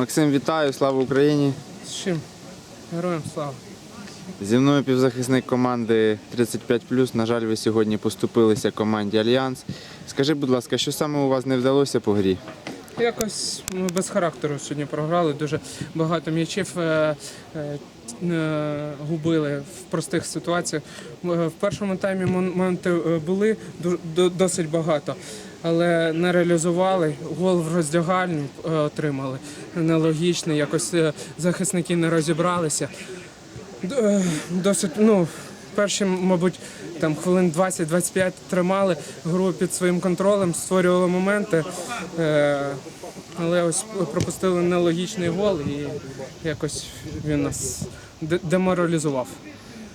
Максим, вітаю, слава Україні! З чим? Героям слава. Зі мною півзахисник команди 35+. На жаль, ви сьогодні поступилися команді Альянс. Скажи, будь ласка, що саме у вас не вдалося по грі? Якось ми без характеру сьогодні програли. Дуже багато м'ячів е, е, е, губили в простих ситуаціях. В першому таймі моменти були досить багато, але не реалізували. Гол в роздягальню е, отримали. Нелогічний, якось захисники не розібралися. Досить, ну, перші, мабуть, там хвилин 20-25 тримали гру під своїм контролем, створювали моменти. Е, але ось пропустили нелогічний гол і якось він нас деморалізував.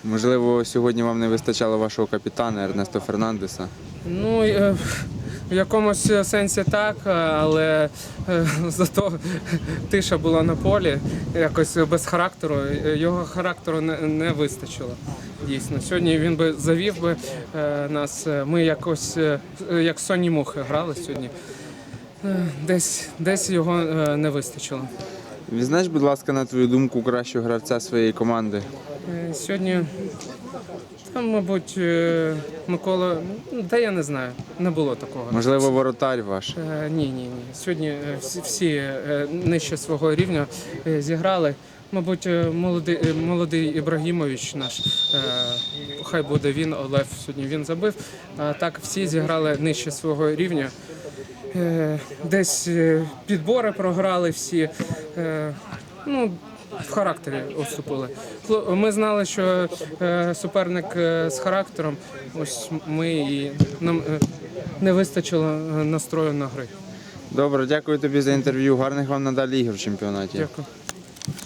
Можливо, сьогодні вам не вистачало вашого капітана Ернесто Фернандеса. Ну, е, в якомусь сенсі так, е, але е, зато тиша була на полі, якось без характеру. Е, Його характеру не, не вистачило. Дійсно. Сьогодні він би завів би е, нас. Е, Ми якось е, як соні мухи грали сьогодні. Е, Десь, десь його е, не вистачило. Візнаєш, будь ласка, на твою думку, кращого гравця своєї команди. Е, Сьогодні, там, мабуть, е, Микола, ну, та я не знаю, не було такого. Можливо, воротар ваш. Е, Ні, ні, ні. Сьогодні всі, нижче свого рівня зіграли. Мабуть, е, молодий, е, молодий Ібрагімович наш, е, хай буде він, Олев сьогодні він забив. Так всі зіграли нижче свого рівня. Десь підбори програли всі. Ну, в характері уступили. Хло- Ми знали, що суперник з характером. Ось ми і нам не вистачило настрою на гри. Добре, дякую тобі за інтерв'ю. Гарних вам надалі ігор в чемпіонаті. Дякую.